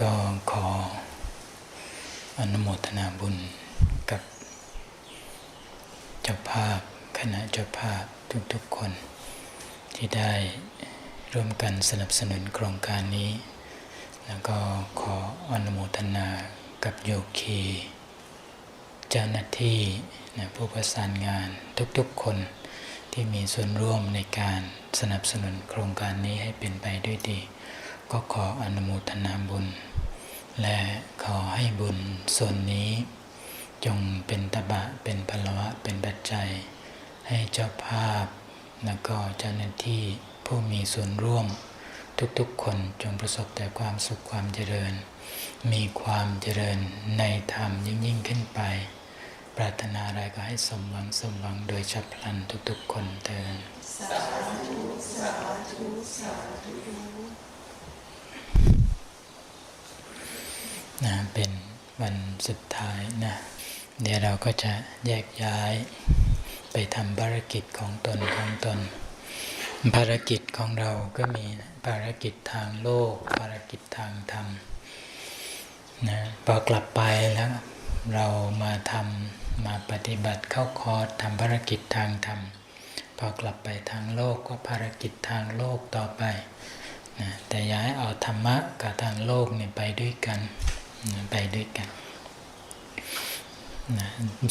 ก็ขออนุโมทนาบุญกับเจ้าภาพคณะเจ้าภาพทุกๆคน ที่ได้ร่วมกันสนับสนุนโครงการนี้ แล้วก็ขออนุโมทนากับโยคีเจ้าหน้าที่ผู้ประสานงานทุกๆคนที่มีส่วนร่วมในการสนับสนุนโครงการนี้ให้เป็นไปด้วยดี ก็ขออนุโมทนาบุญ และขอให้บุญส่วนนี้ จงเป็นตบะเป็นพลวะเป็นปัจจัย ให้เจ้าภาพ แล้วก็เจ้าหน้าที่ผู้มีส่วนร่วม ทุกๆคนจงประสบแต่ความสุขความเจริญ มีความเจริญในธรรมยิ่งยิ่งขึ้นไป ปรารถนาอะไรก็ให้สมหวังสมหวังโดยฉับพลันทุกๆคนเตือน นะเป็นวันสุดท้ายนะเดี๋ยวเราก็จะแยกย้ายไปทำภารกิจของตนของตน ภารกิจของเราก็มีภารกิจทางโลก ภารกิจทางธรรมนะพอกลับไปแล้วเรามาทำมาปฏิบัติเข้าคอร์สทำภารกิจทางธรรมพอกลับไปทางโลกก็ภารกิจทางโลกต่อไปนะแต่ย้ายเอาธรรมะกับทางโลกเนี่ยไปด้วยกัน ไปด้วยกันนะ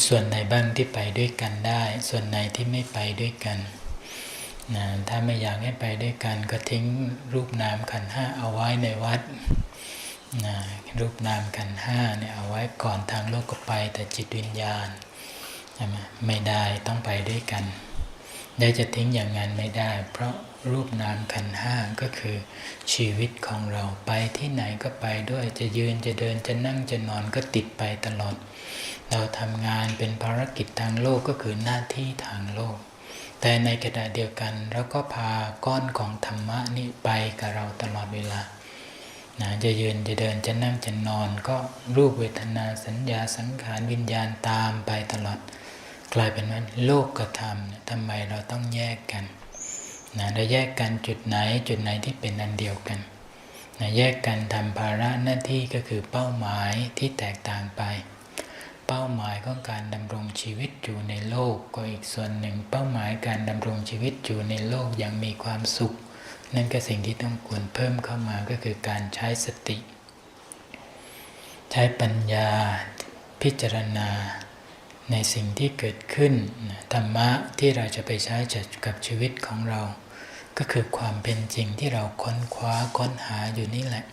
ส่วนไหนบ้างที่ไปด้วยกันได้ ส่วนไหนที่ไม่ไปด้วยกันนะถ้าไม่อยากให้ไปด้วยกัน ก็ทิ้งรูปนามขันห้าเอาไว้ในวัดนะรูปนามขันห้าเนี่ยเอาไว้ก่อนทางโลกก็ไป แต่จิตวิญญาณใช่ไหมไม่ได้ต้องไปด้วยกันได้จะทิ้งอย่างนั้นไม่ได้ เพราะ รูปนามขันห้าก็คือชีวิตของเราไปที่ไหนก็ไปด้วยจะยืนจะเดินจะนั่งจะนอนก็ติดไปตลอด เราทำงานเป็นภารกิจทางโลกก็คือหน้าที่ทางโลก แต่ในขณะเดียวกันเราก็พาก้อนของธรรมะนี่ไปกับเราตลอดเวลานะจะยืนจะเดินจะนั่งจะนอน ก็รูปเวทนาสัญญาสังขารวิญญาณตามไปตลอด กลายเป็นว่าโลกกับธรรมเนี่ยทำไมเราต้องแยกกัน นะเราแยกกันจุดไหนจุดไหนที่เป็นอันเดียวกันนะแยกกันทำภาระหน้าที่ก็คือเป้าหมายที่แตกต่างไป เป้าหมายของการดำรงชีวิตอยู่ในโลกก็อีกส่วนหนึ่ง เป้าหมายการดำรงชีวิตอยู่ในโลกอย่างมีความสุข นั่นก็สิ่งที่ต้องควรเพิ่มเข้ามาก็คือการใช้สติ ใช้ปัญญาพิจารณาในสิ่งที่เกิดขึ้นธรรมะที่เราจะไปใช้จกับชีวิตของเรา ก็คือความเป็นจริงที่เราค้นคว้าค้นหาอยู่นี่แหละ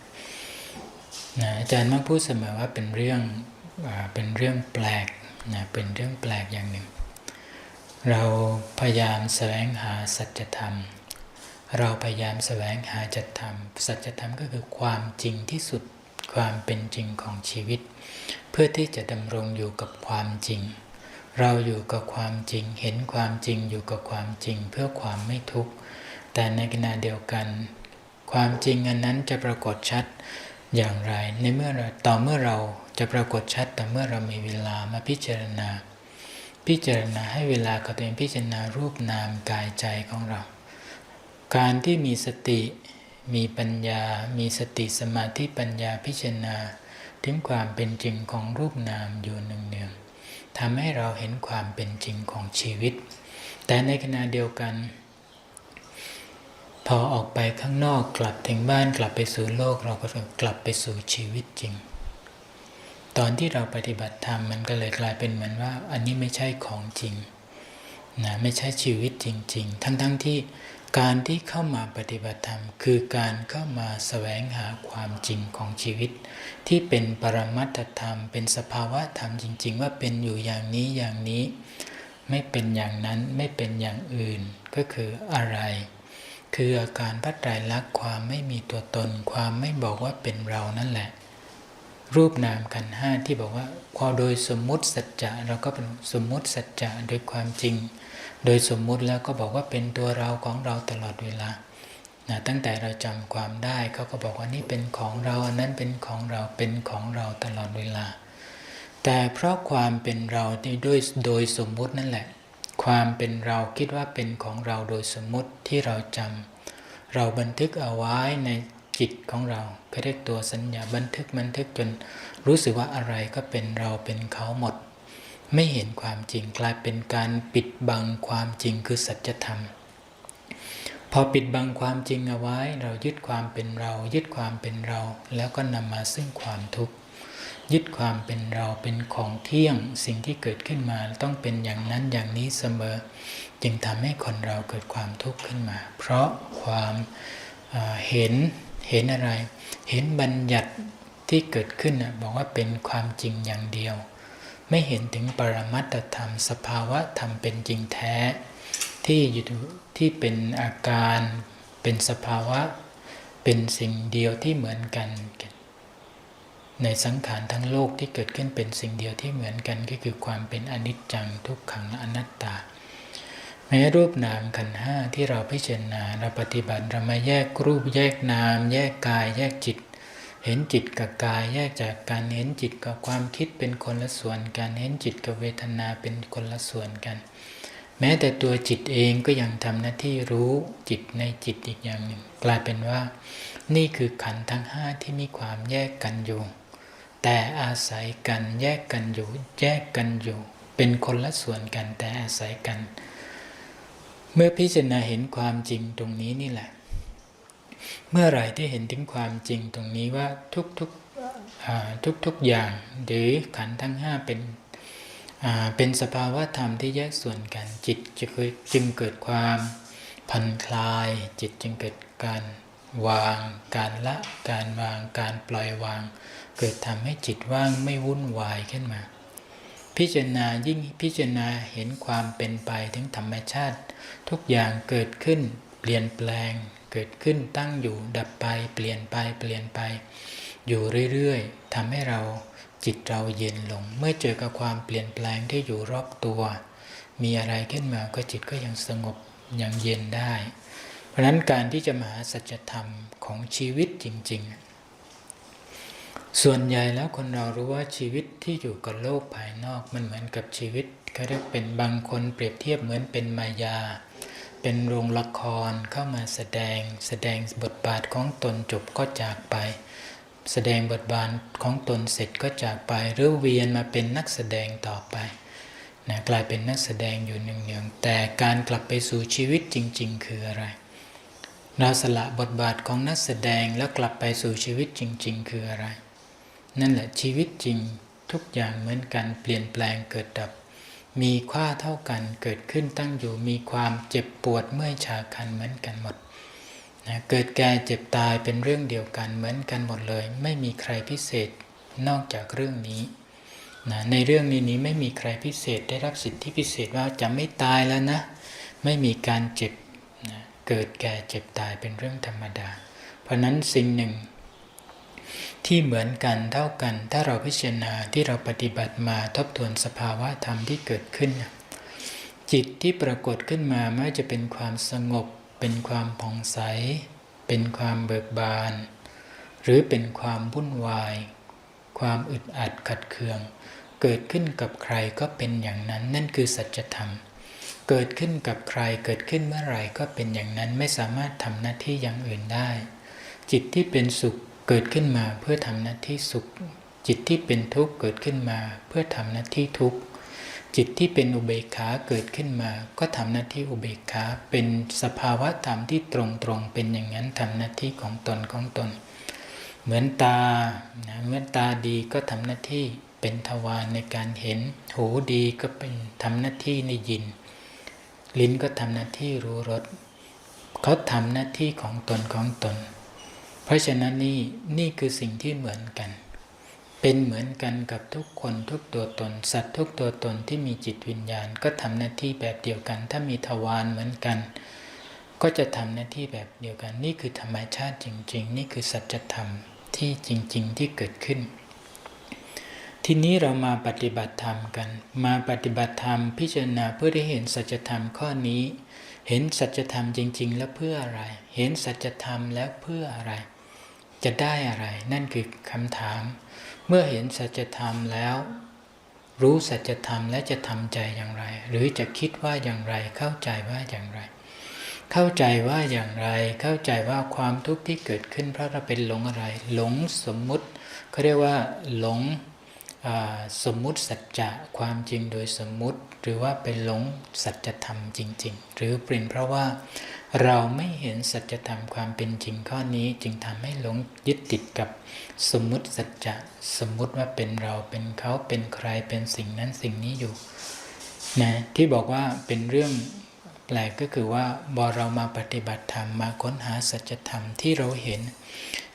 นะอาจารย์มักพูดเสมอว่าเป็นเรื่องเป็นเรื่องแปลกนะเป็นเรื่องแปลกอย่างหนึ่ง เราพยายามแสวงหาสัจธรรม เราพยายามแสวงหาจัตธรรม สัจธรรมก็คือความจริงที่สุดความเป็นจริงของชีวิต เพื่อที่จะดำรงอยู่กับความจริง เราอยู่กับความจริง เห็นความจริงอยู่กับความจริง เพื่อความไม่ทุกข์ แต่ในขณะเดียวกัน ความจริงอันนั้นจะปรากฏชัดอย่างไร ในเมื่อต่อเมื่อเราจะปรากฏชัดแต่เมื่อเรามีเวลามาพิจารณา พิจารณาให้เวลากับตัวเองพิจารณารูปนามกายใจของเรา การที่มีสติมีปัญญา มีสติสมาธิปัญญาพิจารณา ถึงความเป็นจริงของรูปนามอยู่เนืองๆทำให้เราเห็นความเป็นจริงของชีวิต แต่ในขณะเดียวกัน อออกไปข้างนอกกลับถึงบ้านกลับไปสู่โลกเราก็กลับไปสู่ชีวิตจริง ตอนที่เราปฏิบัติธรรมมันก็เลยกลายเป็นเหมือนว่า อันนี้ไม่ใช่ของจริงนะไม่ใช่ชีวิตจริง ๆ ทั้งๆทที่การที่เข้ามาปฏิบัติธรรม คือการเข้ามาสแสวงหาความจริงของชีวิต ที่เป็นปรมัตธรรม เป็นสภาวะธรรมจริง ๆ ว่าเป็นอยู่อย่างนี้อย่างนี้ ไม่เป็นอย่างนั้นไม่เป็นอย่างอื่นก็คืออะไร คืออาการพัดไตรลักษณ์ความไม่มีตัวตน ความไม่บอกว่าเป็นเรานั่นแหละ รูปนามกันห้าที่บอกว่าพอโดยสมมุติสัจจะเราก็เป็นสมมุติสัจจะโดยความจริง โดยสมมุติแล้วก็บอกว่าเป็นตัวเราของเราตลอดเวลานะตั้งแต่เราจำความได้เขาก็บอกว่านี่เป็นของเราอันนั้นเป็นของเราเป็นของเราตลอดเวลา แต่เพราะความเป็นเราด้วยโดยสมมุตินั่นแหละ ความเป็นเราคิดว่าเป็นของเราโดยสมมติที่เราจำเราบันทึกเอาไว้ในจิตของเราก็เรียกตัวสัญญาบันทึกบันทึกจนรู้สึกว่าอะไรก็เป็นเราเป็นเขาหมด ไม่เห็นความจริงกลายเป็นการปิดบังความจริงคือสัจธรรม พอปิดบังความจริงเอาไว้ เรายึดความเป็นเรา ยึดความเป็นเรา แล้วก็นำมาซึ่งความทุกข์ ยึดความเป็นเราเป็นของเที่ยง สิ่งที่เกิดขึ้นมาต้องเป็นอย่างนั้นอย่างนี้เสมอ จึงทำให้คนเราเกิดความทุกข์ขึ้นมา เพราะความเอ่อเห็นเห็นอะไร เห็นบัญญัติที่เกิดขึ้นบอกว่าเป็นความจริงอย่างเดียว ไม่เห็นถึงปรมัตถธรรม สภาวะธรรมเป็นจริงแท้ ที่อยู่ที่เป็นอาการ เป็นสภาวะ เป็นสิ่งเดียวที่เหมือนกัน ในสังขารทั้งโลกที่เกิดขึ้นเป็นสิ่งเดียวที่เหมือนกันก็คือความเป็นอนิจจังทุกขังอนัตตา แม้รูปนามขันห้าที่เราพิจารณาเราปฏิบัติเรามาแยกรูปแยกนาม แยกกาย แยกจิต เห็นจิตกับกายแยกจากการเห็นจิตกับความคิดเป็นคนละส่วนกันเห็นจิตกับเวทนาเป็นคนละส่วนกัน แม้แต่ตัวจิตเองก็ยังทำหน้าที่รู้จิตในจิตอีกอย่างหนึ่ง กลายเป็นว่า นี่คือขันธ์ทั้งห้าที่มีความแยกกันอยู่ แต่อาศัยกันแยกกันอยู่ แยกกันอยู่ เป็นคนละส่วนกันแต่อาศัยกัน เมื่อพิจารณาเห็นความจริงตรงนี้นี่แหละ เมื่อไหร่ที่เห็นถึงความจริงตรงนี้ว่าทุกๆทุกๆอย่าง หรือขันทั้งห้าเป็นเป็นสภาวะธรรมที่แยกส่วนกัน จิตจะเคยจึงเกิดความผ่อนคลาย จิตจึงเกิดการวาง การละการวาง การปล่อยวาง เกิดทำให้จิตว่างไม่วุ่นวายขึ้นมา พิจารณายิ่งพิจารณาเห็นความเป็นไปถึงธรรมชาติ ทุกอย่างเกิดขึ้น เปลี่ยนแปลง เกิดขึ้นตั้งอยู่ดับไป เปลี่ยนไปเปลี่ยนไป อยู่เรื่อยๆทำให้เราจิตเราเย็นลง เมื่อเจอกับความเปลี่ยนแปลงที่อยู่รอบตัว มีอะไรขึ้นมาก็จิตก็ยังสงบยังเย็นได้ เพราะฉะนั้นการที่จะมาหาสัจธรรมของชีวิตจริง ๆ ส่วนใหญ่แล้วคนเรารู้ว่าชีวิตที่อยู่กับโลกภายนอกมันเหมือนกับชีวิตเขาเรียกเป็นบางคนเปรียบเทียบเหมือนเป็นมายา เป็นโรงละครเข้ามาแสดง แสดงบทบาทของตนจบก็จากไป แสดงบทบาทของตนเสร็จก็จากไปหรือเวียนมาเป็นนักแสดงต่อไปนะกลายเป็นนักแสดงอยู่หนึ่งๆแต่การกลับไปสู่ชีวิตจริง ๆ คืออะไร เราสละบทบาทของนักแสดงแล้วกลับไปสู่ชีวิตจริง ๆ คืออะไร นั่นแหละชีวิตจริงทุกอย่างเหมือนกันเปลี่ยนแปลงเกิดดับ มีค่าเท่ากันเกิดขึ้นตั้งอยู่มีความเจ็บปวดเมื่อยชาคันเหมือนกันหมดนะเกิดแก่เจ็บตายเป็นเรื่องเดียวกันเหมือนกันหมดเลย ไม่มีใครพิเศษนอกจากเรื่องนี้นะในเรื่องนี้นี้ไม่มีใครพิเศษได้รับสิทธิพิเศษว่าจะไม่ตายแล้วนะ ไม่มีการเจ็บนะเกิดแก่เจ็บตายเป็นเรื่องธรรมดา เพราะนั้นสิ่งหนึ่ง ที่เหมือนกันเท่ากัน ถ้าเราพิจารณาที่เราปฏิบัติมาทบทวนสภาวะธรรมที่เกิดขึ้น จิตที่ปรากฏขึ้นมาไม่ว่าจะเป็นความสงบ เป็นความผ่องใส เป็นความเบิกบาน หรือเป็นความวุ่นวาย ความอึดอัดขัดเคือง เกิดขึ้นกับใครก็เป็นอย่างนั้น นั่นคือสัจธรรม เกิดขึ้นกับใครเกิดขึ้นเมื่อไหร่ก็เป็นอย่างนั้นไม่สามารถทำหน้าที่อย่างอื่นได้ จิตที่เป็นสุข เกิดขึ้นมาเพื่อทำหน้าที่สุข จิตที่เป็นทุกข์เกิดขึ้นมา เพื่อทำหน้าที่ทุกข์จิตที่เป็นอุเบกขาเกิดขึ้นมา ก็ทำหน้าที่อุเบกขาเป็นสภาวะธรรมที่ตรงๆเป็นอย่างนั้นทำหน้าที่ของตนของตน เหมือนตานะเมื่อตาดีก็ทำหน้าที่เป็นทวารในการเห็น หูดีก็เป็นทำหน้าที่ในยิน ลิ้นก็ทำหน้าที่รู้รสเขาทำหน้าที่ของตนของตน ราะฉะนั้นนี่นี่คือสิ่งที่เหมือนกัน เป็นเหมือนกันกับทุกคนทุกตัวตน สัตว์ทุกตัวตนที่มีจิตวิญญาณ ก็ทำหน้าที่แบบเดียวกัน ถ้ามีทวารเหมือนกัน ก็จะทำหน้าที่แบบเดียวกัน นี่คือธรรมชาติจริง ๆ นี่คือสัจธรรมที่จริง ๆ ที่เกิดขึ้น ทีนี้เรามาปฏิบัติธรรมกัน มาปฏิบัติธรรมพิจารณาเพื่อได้เห็นสัจธรรมข้อนี้ เห็นสัจธรรมจริง ๆ แล้วเพื่ออะไร เห็นสัจธรรมแล้วเพื่ออะไร จะได้อะไร นั่นคือคำถาม เมื่อเห็นสัจธรรมแล้ว รู้สัจธรรมและจะทำใจอย่างไร หรือจะคิดว่าอย่างไรเข้าใจว่าอย่างไร เข้าใจว่าอย่างไร เข้าใจว่าความทุกข์ที่เกิดขึ้นเพราะเราเป็นหลงอะไร หลงสมมุติเขาเรียกว่าหลง สมมุติสัจจะความจริงโดยสมมุติ หรือว่าเป็นหลงสัจธรรมจริง ๆ หรือเป็นเพราะว่าเราไม่เห็นสัจธรรมความเป็นจริงข้อนี้จึงทำให้หลงยึดติดกับสมมุติสัจจะสมมุติว่าเป็นเราเป็นเขาเป็นใครเป็นสิ่งนั้นสิ่งนี้อยู่นะที่บอกว่าเป็นเรื่องแปลกก็คือว่าบอเรามาปฏิบัติธรรมมาค้นหาสัจธรรมที่เราเห็น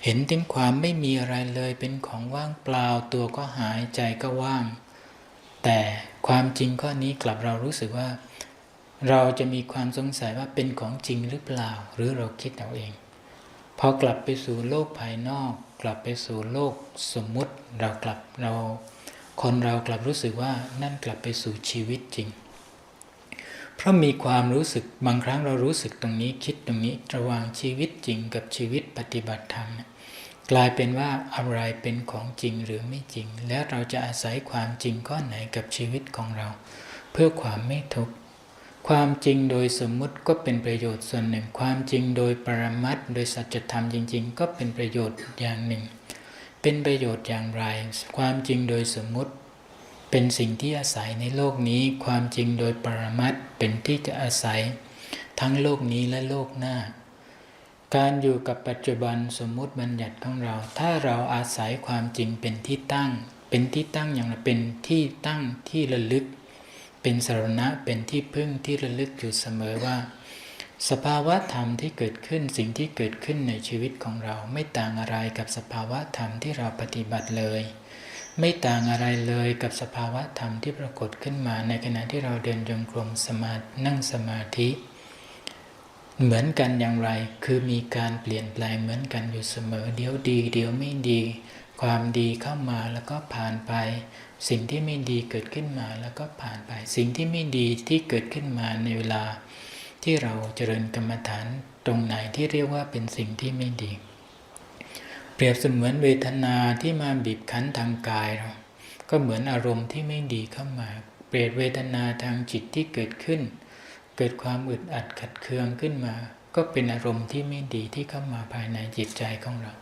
เห็นถึงความไม่มีอะไรเลยเป็นของว่างเปล่าตัวก็หายใจก็ว่าง แต่ความจริงข้อนี้กลับเรารู้สึกว่า เราจะมีความสงสัยว่าเป็นของจริงหรือเปล่า หรือเราคิดเอาเอง พอกลับไปสู่โลกภายนอก กลับไปสู่โลกสมมุติเรากลับเรา คนเรากลับรู้สึกว่านั่นกลับไปสู่ชีวิตจริง เพราะมีความรู้สึกบางครั้งเรารู้สึกตรงนี้คิดตรงนี้ระหว่างชีวิตจริงกับชีวิตปฏิบัติธรรมกลายเป็นว่าอะไรเป็นของจริงหรือไม่จริง และเราจะอาศัยความจริงข้อนไหนกับชีวิตของเรา เพื่อความไม่ทุกข์ความจริงโดยสมมุติก็เป็นประโยชน์ส่วนหนึ่ง ความจริงโดยปรมัตโดยสัจธรรมจริง ๆ ก็เป็นประโยชน์อย่างหนึ่ง เป็นประโยชน์อย่างไร ความจริงโดยสมมุติ เป็นสิ่งที่อาศัยในโลกนี้ความจริงโดยปรมัตถ์เป็นที่จะอาศัย ทั้งโลกนี้และโลกหน้า การอยู่กับปัจจุบันสมมุติบัญญัติของเรา ถ้าเราอาศัยความจริงเป็นที่ตั้ง เป็นที่ตั้งอย่างเป็นที่ตั้งที่ระลึก เป็นสารณะเป็นที่พึ่งที่ระลึกอยู่เสมอว่าสภาวะธรรมที่เกิดขึ้นสิ่งที่เกิดขึ้นในชีวิตของเราไม่ต่างอะไรกับสภาวะธรรมที่เราปฏิบัติเลย ไม่ต่างอะไรเลยกับสภาวะธรรมที่ปรากฏขึ้นมาในขณะที่เราเดินจงกรมสมาธินั่งสมาธิ เหมือนกันอย่างไร คือมีการเปลี่ยนแปลงเหมือนกันอยู่เสมอ เดี๋ยวดี เดี๋ยวไม่ดี ความดีเข้ามาแล้วก็ผ่านไป สิ่งที่ไม่ดีเกิดขึ้นมาแล้วก็ผ่านไป สิ่งที่ไม่ดีที่เกิดขึ้นมาในเวลา ที่เราเจริญกรรมฐานตรงไหนที่เรียกว่าเป็นสิ่งที่ไม่ดี เปรียบเสมือนเวทนาที่มาบีบคั้นทางกายเรา ก็เหมือนอารมณ์ที่ไม่ดีเข้ามา เปรียบเวทนาทางจิตที่เกิดขึ้น เกิดความอึดอัดขัดเคืองขึ้นมา ก็เป็นอารมณ์ที่ไม่ดีที่เข้ามาภายในจิตใจของเรา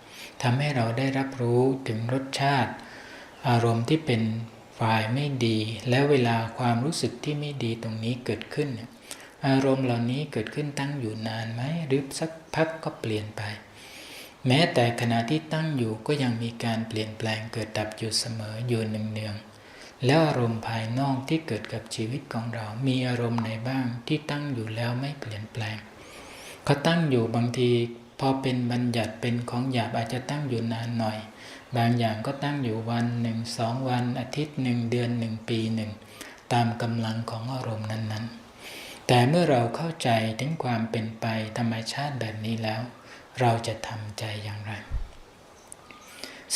ทำให้เราได้รับรู้ถึงรสชาติ อารมณ์ที่เป็นฝ่ายไม่ดี และเวลาความรู้สึกที่ไม่ดีตรงนี้เกิดขึ้น อารมณ์เหล่านี้เกิดขึ้นตั้งอยู่นานไหมหรือสักพักก็เปลี่ยนไป แม้แต่ขณะที่ตั้งอยู่ก็ยังมีการเปลี่ยนแปลงเกิดดับอยู่เสมออยู่เนืองๆแล้วอารมณ์ภายนอกที่เกิดกับชีวิตของเรา มีอารมณ์ไหนบ้างที่ตั้งอยู่แล้วไม่เปลี่ยนแปลงก็ตั้งอยู่บางทีพอเป็นบัญญัติเป็นของหยาบอาจจะตั้งอยู่นานหน่อย บางอย่างก็ตั้งอยู่วันหนึ่งสองวัน อาทิตย์หนึ่งเดือนหนึ่งปีหนึ่งตามกำลังของอารมณ์นั้นๆ แต่เมื่อเราเข้าใจถึงความเป็นไปธรรมชาติแบบนี้แล้ว เราจะทำใจอย่างไร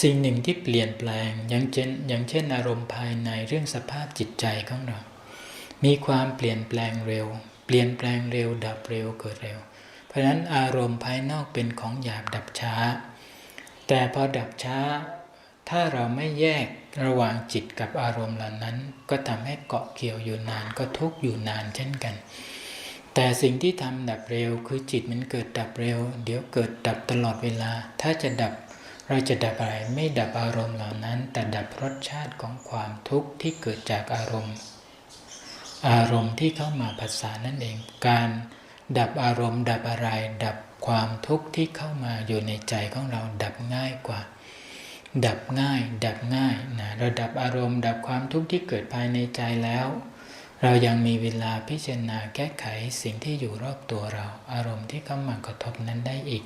สิ่งหนึ่งที่เปลี่ยนแปลงอย่างเช่นอย่างเช่นอารมณ์ภายในเรื่องสภาพจิตใจของเรา มีความเปลี่ยนแปลงเร็ว เปลี่ยนแปลงเร็ว ดับเร็วเกิดเร็ว เพราะฉะนั้นอารมณ์ภายนอกเป็นของหยาบดับช้า แต่พอดับช้า ถ้าเราไม่แยกระหว่างจิตกับอารมณ์เหล่านั้น ก็ทำให้เกาะเกี่ยวอยู่นานก็ทุกข์อยู่นานเช่นกัน แต่สิ่งที่ทำดับเร็วคือจิตมันเกิดดับเร็ว เดี๋ยวเกิดดับตลอดเวลา ถ้าจะดับเราจะดับอะไรไม่ดับอารมณ์เหล่านั้น แต่ดับรสชาติของความทุกข์ที่เกิดจากอารมณ์ อารมณ์ที่เข้ามาภาษานั่นเอง การดับอารมณ์ ดับอะไร ดับความทุกข์ที่เข้ามาอยู่ในใจของเราดับง่ายกว่า ดับง่าย ดับง่ายนะเราดับอารมณ์ ดับความทุกข์ที่เกิดภายในใจแล้ว เรายังมีเวลาพิจารณาแก้ไขสิ่งที่อยู่รอบตัวเรา อารมณ์ที่เข้ามากระทบนั้นได้อีก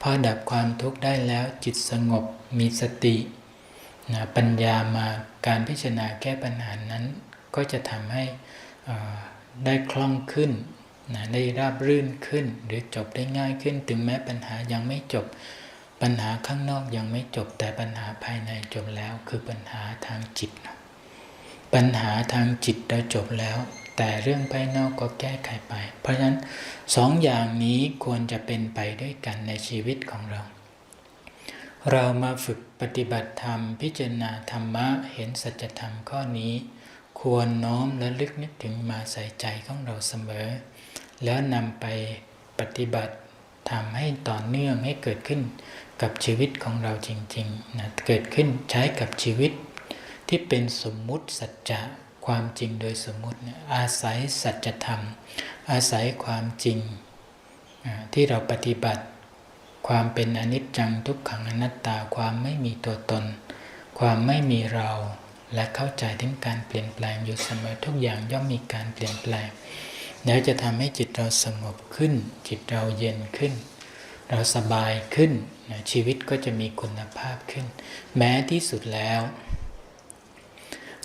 พอดับความทุกข์ได้แล้วจิตสงบมีสตินะปัญญามาการพิจารณาแก้ปัญหานั้น ก็จะทำให้ได้คล่องขึ้นนะได้ราบรื่นขึ้น หรือจบได้ง่ายขึ้น ถึงแม้ปัญหายังไม่จบปัญหาข้างนอกยังไม่จบแต่ปัญหาภายในจบแล้วคือปัญหาทางจิต ปัญหาทางจิตเราจบแล้ว แต่เรื่องภายนอกก็แก้ไขไป เพราะฉะนั้นสองอย่างนี้ควรจะเป็นไปด้วยกันในชีวิตของเรา เรามาฝึกปฏิบัติธรรม พิจารณาธรรมะเห็นสัจธรรมข้อนี้ ควรน้อมและลึกนึกถึงมาใส่ใจของเราเสมอ แล้วนำไปปฏิบัติทำให้ต่อเนื่องให้เกิดขึ้นกับชีวิตของเราจริงๆนะเกิดขึ้นใช้กับชีวิต ที่เป็นสมมุติสัจจะความจริงโดยสมมุติอาศัยสัจธรรม อาศัยความจริงที่เราปฏิบัติ ความเป็นอนิจจังทุกขังอนัตตาความไม่มีตัวตน ความไม่มีเราและเข้าใจถึงการเปลี่ยนแปลงอยู่เสมอทุกอย่างย่อมมีการเปลี่ยนแปลงแล้วจะทำให้จิตเราสงบขึ้น จิตเราเย็นขึ้น เราสบายขึ้นชีวิตก็จะมีคุณภาพขึ้น แม้ที่สุดแล้ว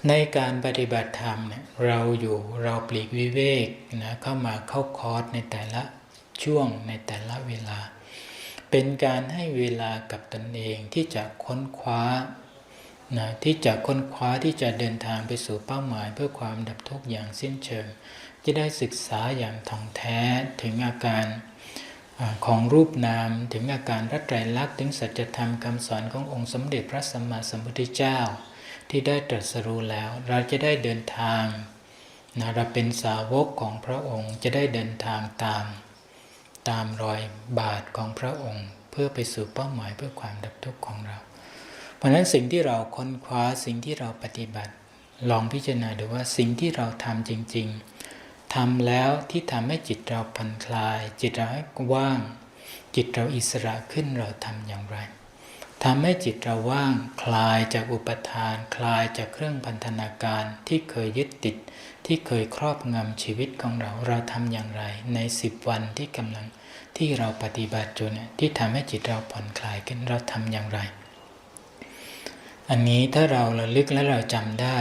ในการปฏิบัติธรรมเนี่ยเราอยู่เราปลีกวิเวกนะเข้ามาเข้าคอร์สในแต่ละช่วงในแต่ละเวลา เป็นการให้เวลากับตนเองที่จะค้นคว้านะที่จะค้นคว้าที่จะเดินทางไปสู่เป้าหมายเพื่อความดับทุกข์อย่างสิ้นเชิง จะได้ศึกษาอย่างท่องแท้ถึงอาการอของรูปนามถึงอาการพระไตรลักษณ์ถึงสัจธรรมคำสอนขององค์สมเด็จพระสัมมาสัมพุทธเจ้า ที่ได้ตรัสรู้แล้ว เราจะได้เดินทางนะเราเป็นสาวกของพระองค์จะได้เดินทางตาม ตามรอยบาทของพระองค์ เพื่อไปสู่เป้าหมายเพื่อความดับทุกข์ของเรา เพราะนั้นสิ่งที่เราค้นคว้าสิ่งที่เราปฏิบัติ ลองพิจารณาดูว่าสิ่งที่เราทำจริง ๆทำแล้วที่ทำให้จิตเราผ่อนคลาย จิตเราให้ว่าง จิตเราอิสระขึ้นเราทำอย่างไร ทำให้จิตเราว่างคลายจากอุปทาน คลายจากเครื่องพันธนาการที่เคยยึดติด ที่เคยครอบงำชีวิตของเราเราทำอย่างไร ในสิบวันที่กำลังที่เราปฏิบัติอยู่เนี่ยที่ทำให้จิตเราผ่อนคลายขึ้นเราทำอย่างไร อันนี้ถ้าเราระลึกและเราจำได้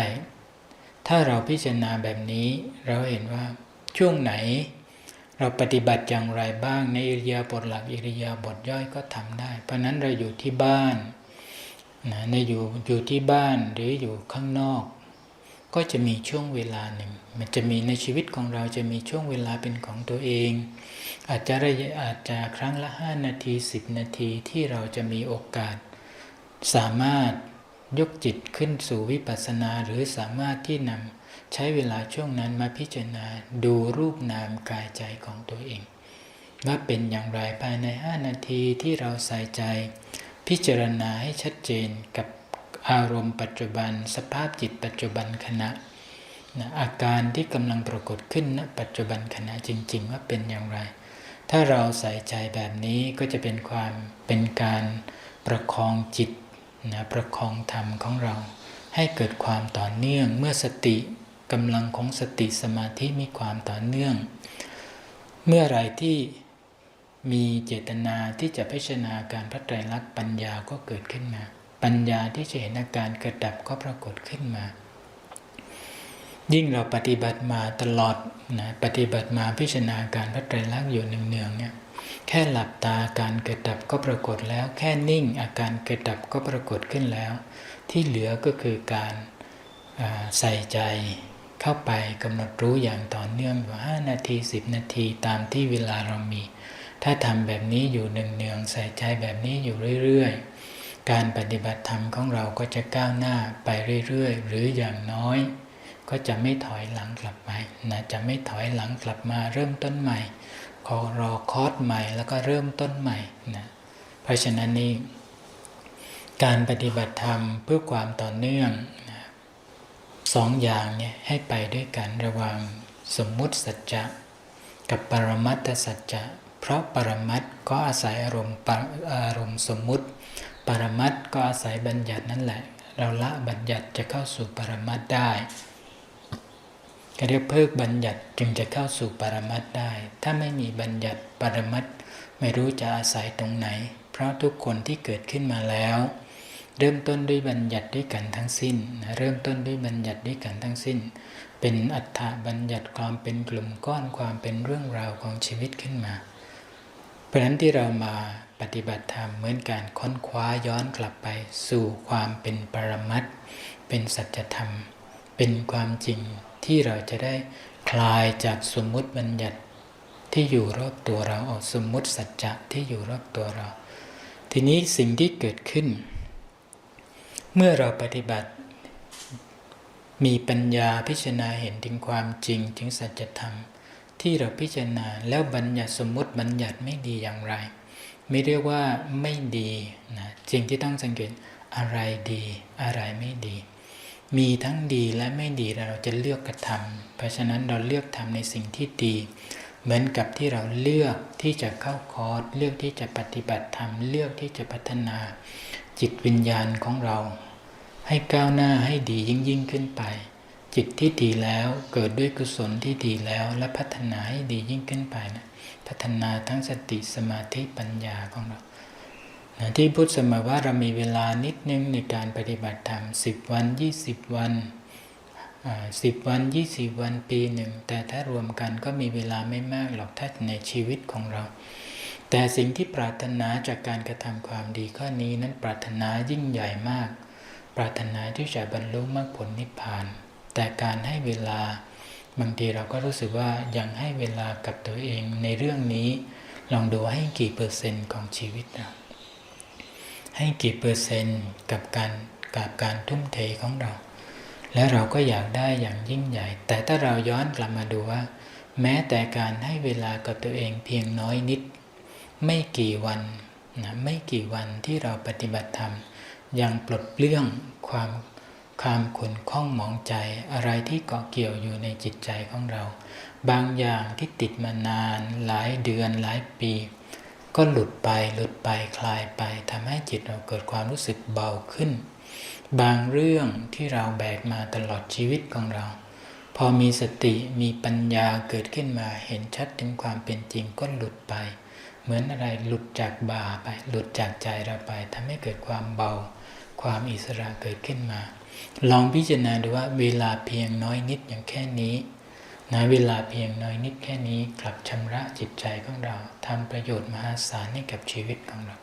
ถ้าเราพิจารณาแบบนี้เราเห็นว่าช่วงไหน เราปฏิบัติอย่างไรบ้างในอิริยาบถหลักอิริยาบถย่อยก็ทำได้ เพราะนั้นเราอยู่ที่บ้านนะในอยู่อยู่ที่บ้านหรืออยู่ข้างนอก ก็จะมีช่วงเวลาหนึ่ง มันจะมีในชีวิตของเราจะมีช่วงเวลาเป็นของตัวเอง อาจจะระยะอาจจะครั้งละ5นาที10นาทีที่เราจะมีโอกาส สามารถยกจิตขึ้นสู่วิปัสสนาหรือสามารถที่นำ ใช้เวลาช่วงนั้นมาพิจารณาดูรูปนามกายใจของตัวเอง ว่าเป็นอย่างไรภายใน 5 นาทีที่เราใส่ใจ พิจารณาให้ชัดเจนกับอารมณ์ปัจจุบัน สภาพจิตปัจจุบันขณะนะอาการที่กำลังปรากฏขึ้นณปัจจุบันขณะจริง ๆ ว่าเป็นอย่างไร ถ้าเราใส่ใจแบบนี้ก็จะเป็นความเป็นการประคองจิตนะประคองธรรมของเรา ให้เกิดความต่อเนื่องเมื่อสติ กำลังของสติสมาธิมีความต่อเนื่อง เมื่อไรที่มีเจตนาที่จะพิจารณาการพระไตรลักษณ์ปัญญาก็เกิดขึ้นมา ปัญญาที่จะเห็นอาการเกิดดับก็ปรากฏขึ้นมา ยิ่งเราปฏิบัติมาตลอดนะปฏิบัติมาพิจารณาการพระไตรลักษณ์อยู่เนืองๆเนี่ยแค่หลับตาการเกิดดับก็ปรากฏแล้ว แค่นิ่งอาการเกิดดับก็ปรากฏขึ้นแล้ว ที่เหลือก็คือการใส่ใจ เข้าไปกำหนดรู้อย่างต่อเนื่องอยู่5นาที 10 นาทีตามที่เวลาเรามี ถ้าทำแบบนี้อยู่เนืองๆใส่ใจแบบนี้อยู่เรื่อยๆ การปฏิบัติธรรมของเราก็จะก้าวหน้าไปเรื่อยๆ หรืออย่างน้อย ก็จะไม่ถอยหลังกลับไปนะจะไม่ถอยหลังกลับมาเริ่มต้นใหม่ ขอรอคอร์สใหม่แล้วก็เริ่มต้นใหม่นะเพราะฉะนั้นนี่การปฏิบัติธรรมเพื่อความต่อเนื่อง สองอย่างเนี่ยให้ไปด้วยกันระหว่างสมมุติสัจจะกับปรมัตถสัจจะ เพราะปรมัตก็อาศัยอารมณ์อารมณ์สมมุติ ปรมัตก็อาศัยบัญญัตินั่นแหละ เราละบัญญัติจะเข้าสู่ปรมัตได้ก็เรียกเพิกบัญญัติจึงจะเข้าสู่ปรมัตได้ ถ้าไม่มีบัญญัติปรมัตไม่รู้จะอาศัยตรงไหน เพราะทุกคนที่เกิดขึ้นมาแล้ว เริ่มต้นด้วยบัญญัติด้วยกันทั้งสิ้น เริ่มต้นด้วยบัญญัติด้วยกันทั้งสิ้น เป็นอัฏฐบัญญัติความเป็นกลุ่มก้อนความเป็นเรื่องราวของชีวิตขึ้นมา เพราะนั้นที่เรามาปฏิบัติธรรมเหมือนการค้นคว้าย้อนกลับไปสู่ความเป็นปรมัตถ์เป็นสัจธรรม เป็นความจริงที่เราจะได้คลายจากสมมุติบัญญัติที่อยู่รอบตัวเราออกสมมุติสัจจะที่อยู่รอบตัวเรา ทีนี้สิ่งที่เกิดขึ้น เมื่อเราปฏิบัติ มีปัญญาพิจารณาเห็นถึงความจริงถึงสัจธรรม ที่เราพิจารณาแล้วบัญญัติสมมติบัญญัติไม่ดีอย่างไร ไม่เรียกว่าไม่ดีนะสิ่งที่ต้องสังเกตอะไรดีอะไรไม่ดี มีทั้งดีและไม่ดีเราจะเลือกกระทำเพราะฉะนั้นเราเลือกทำในสิ่งที่ดี เหมือนกับที่เราเลือกที่จะเข้าคอร์สเลือกที่จะปฏิบัติธรรมเลือกที่จะพัฒนา จิตวิญญาณของเรา ให้ก้าวหน้าให้ดียิ่งยิ่งขึ้นไป จิตที่ดีแล้วเกิดด้วยกุศลที่ดีแล้ว และพัฒนาให้ดียิ่งขึ้นไปนะพัฒนาทั้งสติสมาธิปัญญาของเรานะที่พุทธสมัยว่าเรามีเวลานิดนึงในการปฏิบัติธรรม 10 วัน 20 วันสิบวัน 20 วันปีหนึ่ง แต่ถ้ารวมกันก็มีเวลาไม่มากหรอกถ้าในชีวิตของเรา แต่สิ่งที่ปรารถนาจากการกระทำความดีข้อนี้นั้นปรารถนายิ่งใหญ่มาก ปรารถนาที่จะบรรลุมรรคผลนิพพาน แต่การให้เวลา บางทีเราก็รู้สึกว่ายังให้เวลากับตัวเองในเรื่องนี้ ลองดูให้กี่เปอร์เซ็นต์ของชีวิตเราให้กี่เปอร์เซ็นต์กับการกับการทุ่มเทของเรา และเราก็อยากได้อย่างยิ่งใหญ่ แต่ถ้าเราย้อนกลับมาดูว่า แม้แต่การให้เวลากับตัวเองเพียงน้อยนิด ไม่กี่วันนะไม่กี่วันที่เราปฏิบัติธรรม ยังปลดเปลื้องความความขุ่นข้องหมองใจอะไรที่เกาะเกี่ยวอยู่ในจิตใจของเรา บางอย่างที่ติดมานานหลายเดือนหลายปี ก็หลุดไปหลุดไปคลายไปทำให้จิตเราเกิดความรู้สึกเบาขึ้น บางเรื่องที่เราแบกมาตลอดชีวิตของเรา พอมีสติมีปัญญาเกิดขึ้นมาเห็นชัดถึงความเป็นจริงก็หลุดไป เหมือนอะไรหลุดจากบ่าไป หลุดจากใจเราไปทำให้เกิดความเบา ความอิสระเกิดขึ้นมา ลองพิจารณาดูว่าเวลาเพียงน้อยนิดอย่างแค่นี้นะเวลาเพียงน้อยนิดแค่นี้กลับชำระจิตใจของเราทำประโยชน์มหาศาลให้กับชีวิตของเรา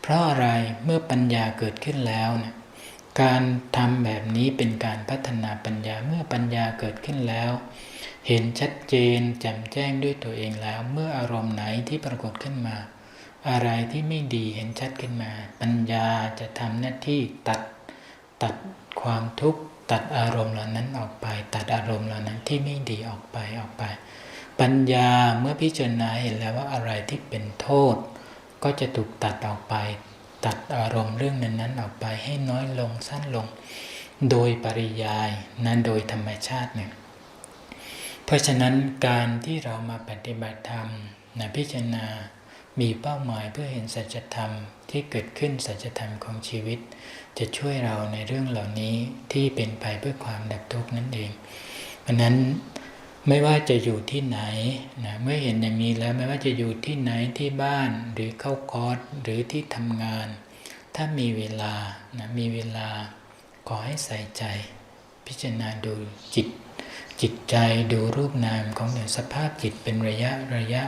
เพราะอะไรเมื่อปัญญาเกิดขึ้นแล้วนะการทำแบบนี้เป็นการพัฒนาปัญญาเมื่อปัญญาเกิดขึ้นแล้ว เห็นชัดเจนแจ่มแจ้งด้วยตัวเองแล้ว เมื่ออารมณ์ไหนที่ปรากฏขึ้นมา อะไรที่ไม่ดีเห็นชัดขึ้นมา ปัญญาจะทำหน้าที่ตัดตัดความทุกข์ตัดอารมณ์เหล่านั้นออกไป ตัดอารมณ์เหล่านั้นที่ไม่ดีออกไปออกไป ปัญญาเมื่อพิจารณาเห็นแล้วว่าอะไรที่เป็นโทษ ก็จะถูกตัดออกไป ตัดอารมณ์เรื่องนั้นๆออกไปให้น้อยลงสั้นลง โดยปริยายนั้นโดยธรรมชาติเนี่ย เพราะฉะนั้นการที่เรามาปฏิบัติธรรมนะพิจารณา มีเป้าหมายเพื่อเห็นสัจธรรมที่เกิดขึ้นสัจธรรมของชีวิต จะช่วยเราในเรื่องเหล่านี้ที่เป็นไปเพื่อความดับทุกข์นั่นเอง เพราะนั้นไม่ว่าจะอยู่ที่ไหนนะเมื่อเห็นอย่างนี้แล้วไม่ว่าจะอยู่ที่ไหนที่บ้านหรือเข้าคอร์สหรือที่ทำงาน ถ้ามีเวลานะมีเวลาขอให้ใส่ใจ พิจารณาดูจิต จิตใจดูรูปนามของเดี๋ยวสภาพจิตเป็นระยะระยะ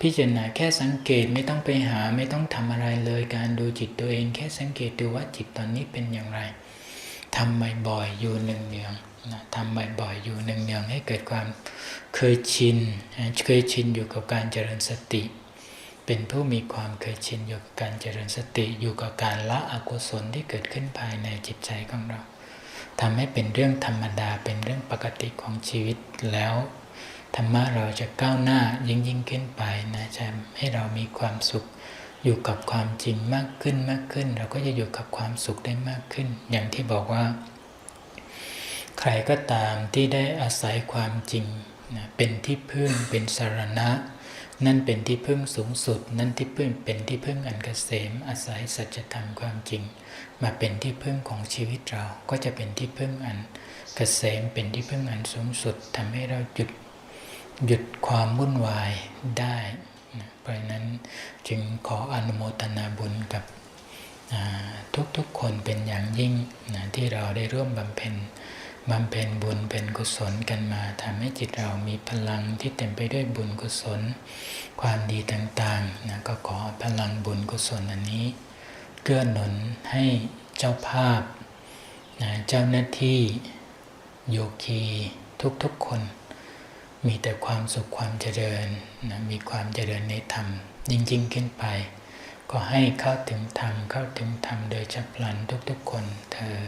พิจารณาแค่สังเกตไม่ต้องไปหาไม่ต้องทำอะไรเลย การดูจิตตัวเองแค่สังเกตดูว่าจิตตอนนี้เป็นอย่างไรทำบ่อยๆอยู่หนึ่งเนืองนะทำบ่อยๆอยู่หนึ่งเนืองให้เกิดความเคยชินเคยชินอยู่กับการเจริญสติ เป็นผู้มีความเคยชินอยู่กับการเจริญสติอยู่กับการละอกุศลที่เกิดขึ้นภายในจิตใจของเรา ทำให้เป็นเรื่องธรรมดาเป็นเรื่องปกติของชีวิตแล้ว ธรรมะเราจะก้าวหน้ายิ่งยิ่งขึ้นไปนะจะให้เรามีความสุข อยู่กับความจริงมากขึ้นมากขึ้น เราก็จะอยู่กับความสุขได้มากขึ้น อย่างที่บอกว่า ใครก็ตามที่ได้อาศัยความจริงนะเป็นที่พึ่งเป็นสารณะ นั่นเป็นที่พึ่งสูงสุด นั่นที่พึ่งเป็นที่พึ่งอันเกษมอาศัยสัจธรรมความจริง มาเป็นที่พึ่งของชีวิตเราก็จะเป็นที่พึ่งอันเกษมเป็นที่พึ่งอันสูงสุดทำให้เราหยุดหยุดความวุ่นวายได้นะเพราะนั้นจึงขออนุโมทนาบุญกับทุกๆคนเป็นอย่างยิ่งนะที่เราได้ร่วมบำเพ็ญบำเพ็ญบุญเป็นกุศลกันมาทำให้จิตเรามีพลังที่เต็มไปด้วยบุญกุศล ความดีต่างๆนะก็ขอพลังบุญกุศลอันนี้ เกื้อหนุนให้เจ้าภาพนะเจ้าหน้าที่โยคีทุกๆคน มีแต่ความสุขความเจริญนะมีความเจริญในธรรมยิ่งยิ่งขึ้นไป ก็ให้เข้าถึงธรรมเข้าถึงธรรมโดยฉับพลันทุกๆคนเธอ